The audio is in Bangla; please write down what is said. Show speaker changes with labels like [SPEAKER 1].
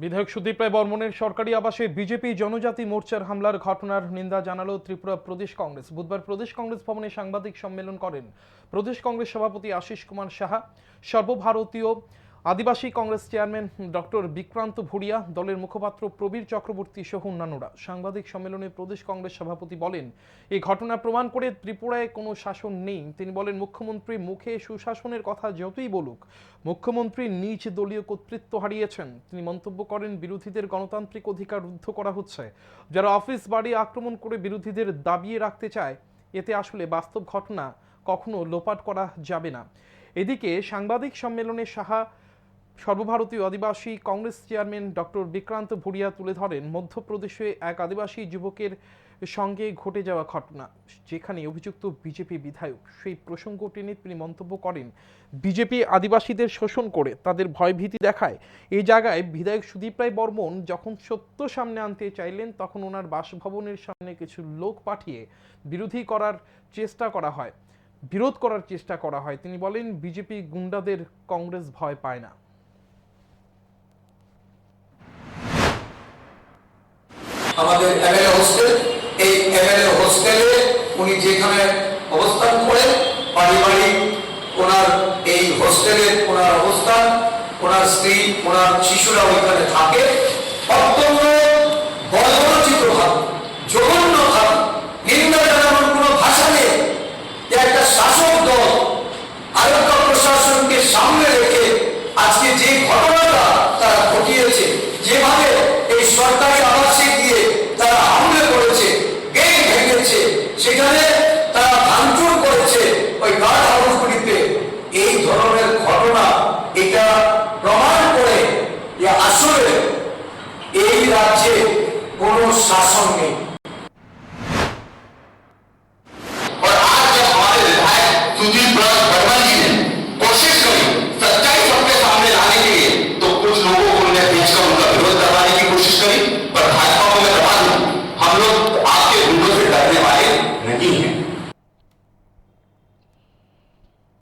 [SPEAKER 1] বিধায়ক সুদীপ রায় বর্মনের সরকারি আবাসে বিজেপি জনজাতি মোর্চার হামলার ঘটনার নিন্দা জানালো ত্রিপুরা প্রদেশ কংগ্রেস। বুধবার প্রদেশ কংগ্রেস ভবনে সাংবাদিক সম্মেলন করেন প্রদেশ কংগ্রেস সভাপতি আশিস কুমার সাহা। সর্বভারতীয় আদিবাসী কংগ্রেস চেয়ারম্যান ডক্টর বিক্রান্ত ভুরিয়া দলের মুখপাত্র প্রবীর চক্রবর্তী সহ অন্যান্যরা। সাংবাদিক সম্মেলনে প্রদেশ কংগ্রেস সভাপতি বলেন এই ঘটনা প্রমাণ করে ত্রিপুরায় কোনো শাসন নেই। তিনি বলেন, মুখ্যমন্ত্রী মুখে সুশাসনের কথা যতই বলুক, মুখ্যমন্ত্রী নিজ দলীয় কর্তৃত্ব হারিয়েছেন। তিনি মন্তব্য করেন, বিরোধীদের গণতান্ত্রিক অধিকার রুদ্ধ করা হচ্ছে। যারা অফিস বাড়ি আক্রমণ করে বিরোধীদের দাবিয়ে রাখতে চায়, এতে আসলে বাস্তব ঘটনা কখনো লোপাট করা যাবে না। এদিকে সাংবাদিক সম্মেলনে সাহা সর্বভারতীয় আদিবাসী কংগ্রেস চেয়ারম্যান ডক্টর বিক্রান্ত ভুরিয়া তুলে ধরেন, মধ্যপ্রদেশে এক আদিবাসী যুবকের সঙ্গে ঘটে যাওয়া ঘটনা, যেখানে অভিযুক্ত বিজেপি বিধায়ক। সেই প্রসঙ্গ টেনে তিনি মন্তব্য করেন, বিজেপি আদিবাসীদের শোষণ করে তাদের ভয়ভীতি দেখায়। এই জায়গায় বিধায়ক সুদীপ রায় বর্মন যখন সত্য সামনে আনতে চাইলেন, তখন ওনার বাসভবনের সামনে কিছু লোক পাঠিয়ে বিরোধী করার চেষ্টা করা হয়। বিরোধ করার চেষ্টা করা হয়। তিনি বলেন, বিজেপি গুন্ডাদের কংগ্রেস ভয় পায় না।
[SPEAKER 2] আমাদের এমএলএ হোস্টেল, এই এমএলএ হোস্টেলে উনি যেখানে অবস্থান করেন, পারিবারিক ওনার এই হোস্টেলে ওনার অবস্থান, ওনার স্ত্রী, ওনার শিশুরা ওইখানে থাকে। ওই গার্ড হাউসগুলিতে এই ধরনের ঘটনা, এটা প্রমাণ করে যে আসলে এই রাজ্যে কোনো শাসন নেই।